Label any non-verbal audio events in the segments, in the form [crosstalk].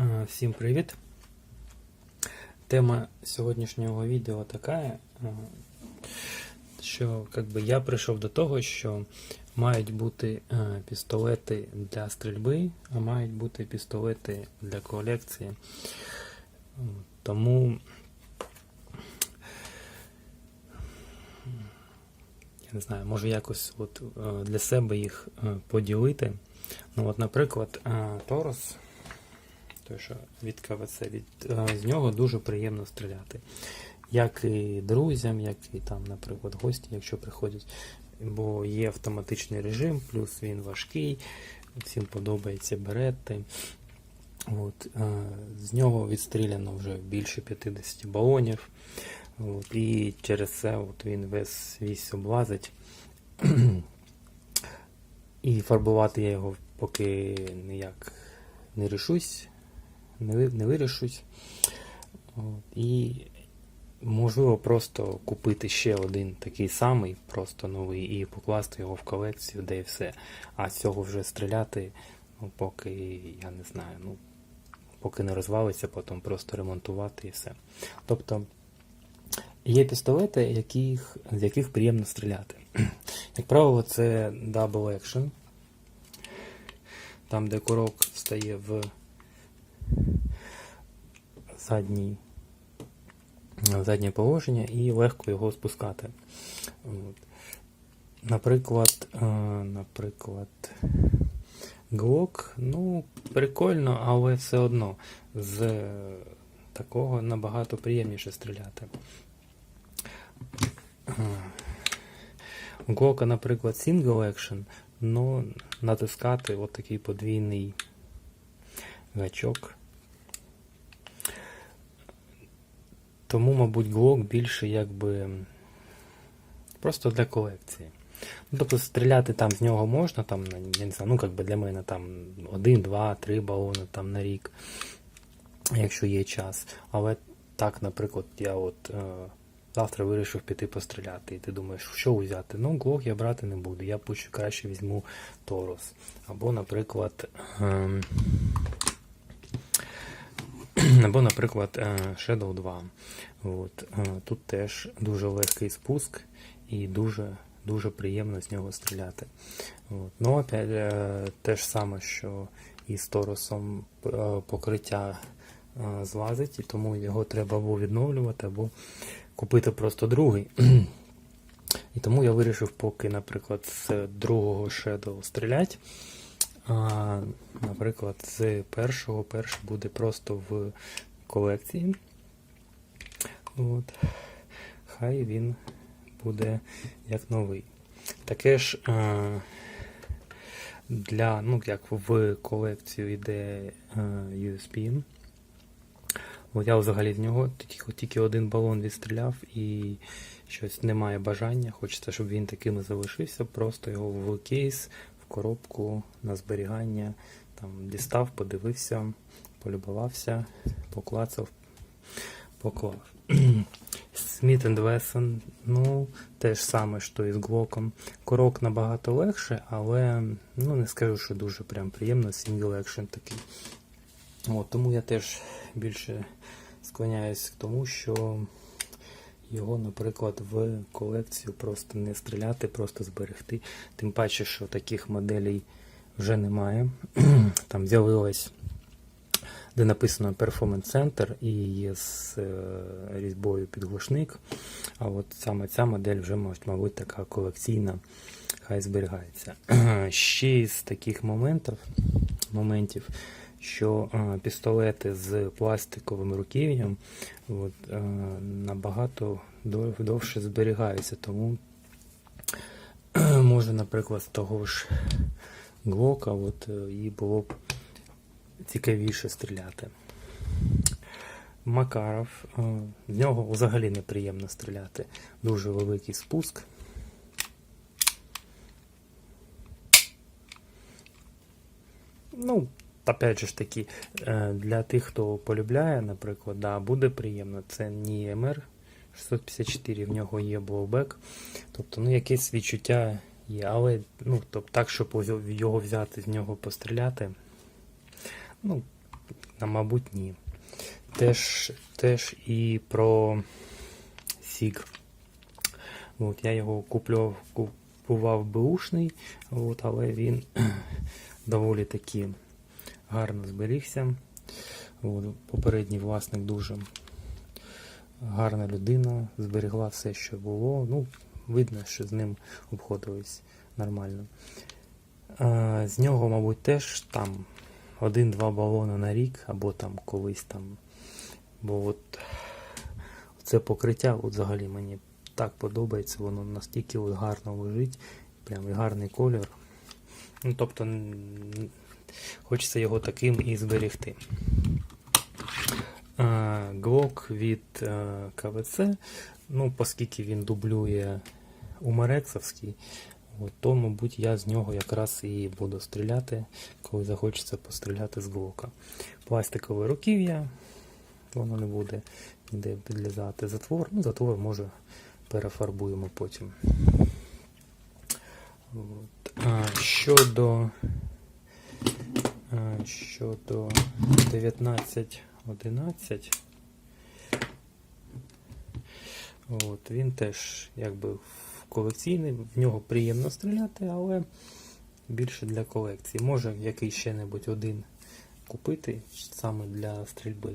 Е, Всім привіт! Тема сьогоднішнього відео така, е, що как би, я прийшов до того, що мають бути е, пістолети для стрільби, а мають бути пістолети для колекції. Тому я не знаю, може якось от, для себе їх поділити. Ну, от, наприклад, Торос той, що від КВЦ, від, з нього дуже приємно стріляти. Як і друзям, як і там, наприклад, гості, якщо приходять. Бо є автоматичний режим, плюс він важкий, всім подобається берети. От, е, з нього відстріляно вже більше 50 балонів. От, і через це от він весь весь облазить. [clears throat] І фарбувати я його поки ніяк не рішусь, не, не вирішусь. І можливо просто купити ще один такий самий, просто новий, і покласти його в колекцію, де і все. А з цього вже стріляти, ну, поки я не знаю, ну, поки не розвалиться, потім просто ремонтувати і все. Тобто є пістолети, яких, з яких приємно стріляти. [clears throat] Як правило, це Double Action. Там, де курок стає в задній, заднє положення і легко його спускати. Наприклад, е, наприклад, Glock, ну, прикольно, але все одно з е, такого набагато приємніше стріляти. Е, У Glock, наприклад, Single Action, ну, натискати от такий подвійний гачок. Тому, мабуть, Glock більше якби просто для колекції. Ну, тобто стріляти там з нього можна, там, я не знаю, ну як для мене там один, два, три балони там на рік, якщо є час. Але так, наприклад, я от е, завтра вирішив піти постріляти, і ти думаєш, що взяти? Ну, Glock я брати не буду, я краще візьму Торос. Або, наприклад, ем, [clears throat] або, наприклад, е, Shadow 2. От, е, тут теж дуже легкий спуск і дуже, дуже приємно з нього стріляти. От. Ну, опять, е, те ж саме, що і з Торосом покриття злазить, і тому його треба або відновлювати, або купити просто другий. [clears throat] І тому я вирішив, поки, наприклад, з другого Shadow стріляти. А, наприклад, з першого перший буде просто в колекції. От. Хай він буде як новий. Таке ж е, для, ну, як в колекцію йде е, USB. От я взагалі з нього тільки, тільки один балон відстріляв і щось немає бажання. Хочеться, щоб він таким і залишився. Просто його в кейс, коробку на зберігання. Там дістав, подивився, полюбувався, поклацав, поклав. [clears throat] Smith Wesson, ну, те ж саме, що і з Глоком. Корок набагато легше, але ну, не скажу, що дуже прям приємно, single action такий. От, тому я теж більше склоняюсь к тому, що його, наприклад, в колекцію просто не стріляти, просто зберегти. Тим паче, що таких моделей вже немає. [clears throat] Там з'явилось, де написано Performance Center і є з е, різьбою підглушник. А от саме ця модель вже, мабуть, така колекційна, хай зберігається. [clears throat] Ще із таких моментів, моментів що е, пістолети з пластиковим руків'ям е, набагато довше зберігаються. Тому може, наприклад, з того ж Глока от, е, їй було б цікавіше стріляти. Макаров, е, з нього взагалі неприємно стріляти. Дуже великий спуск. Ну, опять же ж таки, е, для тих, хто полюбляє, наприклад, да, буде приємно. Це не МР 654, в нього є блоубек. Тобто, ну, якесь відчуття є, але ну, тобто, так, щоб його взяти, з нього постріляти. Ну, мабуть, ні. Теж, теж і про Сік. От, я його куплював, купував беушний, от, але він [clears throat] доволі таки гарно зберігся. От, попередній власник дуже гарна людина, зберегла все, що було. Ну, видно, що з ним обходились нормально. А, з нього, мабуть, теж там один-два балони на рік, або там колись там. Бо от це покриття от взагалі мені так подобається, воно настільки от гарно лежить, прям і гарний колір. Ну, тобто хочеться його таким і зберегти. Глок від КВЦ, ну, оскільки він дублює Умарексовський, то, мабуть, я з нього якраз і буду стріляти, коли захочеться постріляти з глока. Пластикове руків'я, воно не буде ніде підлізати. Затвор, ну, затвор може перефарбуємо потім. От. А, щодо, щодо 1911, от, він теж якби колекційний, в нього приємно стріляти, але більше для колекції. Може який ще небудь один купити саме для стрільби.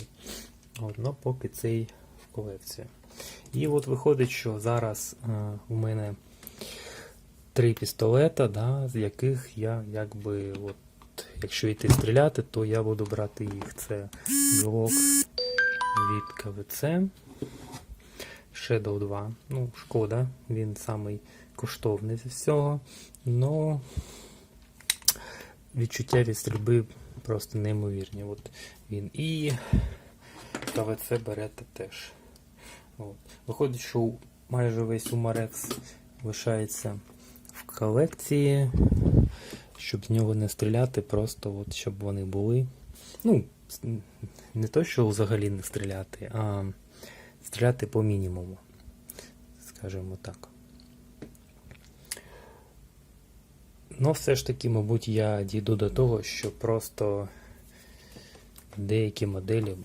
От, но поки цей в колекцію. І от виходить, що зараз е, у мене три пістолета, да, з яких я якби, от, якщо йти стріляти, то я буду брати їх. Це Glock від КВЦ, Shadow 2. Ну, шкода, він самий коштовний з всього. Но відчуття від стрільби просто неймовірні. От він і КВЦ берете теж. От. Виходить, що майже весь Умарекс лишається в колекції, щоб з нього не стріляти, просто от, щоб вони були. Ну, не то, що взагалі не стріляти, а стріляти по мінімуму, скажімо так. Ну, все ж таки, мабуть, я дійду до того, що просто деякі моделі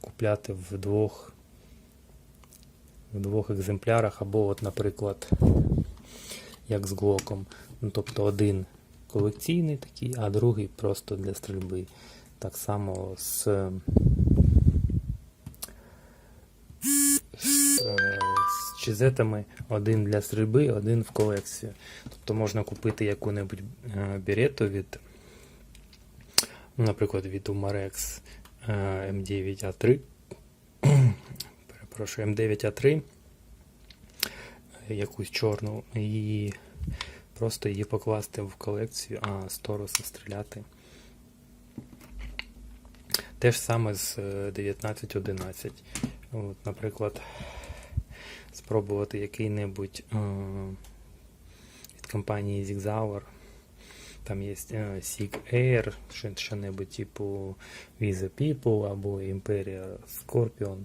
купляти в двох в двох екземплярах, або, от, наприклад, як з глоком. Ну, тобто один колекційний такий, а другий просто для стрільби. Так само з, з, е, чизетами один для стрільби, один в колекцію. Тобто можна купити яку-небудь е, берету від, наприклад, від Umarex е, M9A3 перепрошую, М9А3, якусь чорну, і просто її покласти в колекцію, а з Торуса стріляти. Те ж саме з е, 1911. От, наприклад, спробувати який-небудь е, від компанії Zigzauer. Там є Sig Air, що- що-небудь типу Visa People або Imperia Scorpion.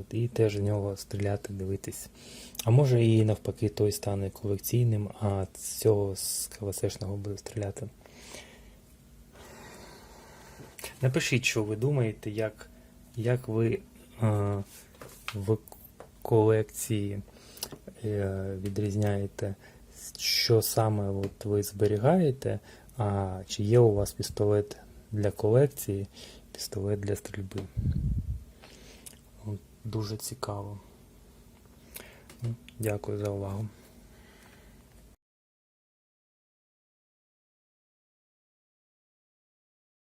От, і теж в нього стріляти, дивитись. А може і навпаки той стане колекційним, а цього з КВСшного буде стріляти. Напишіть, що ви думаєте, як, як ви е, в колекції е, відрізняєте, що саме от ви зберігаєте, а чи є у вас пістолет для колекції, пістолет для стрільби. От, Дуже цікаво. Дякую за увагу.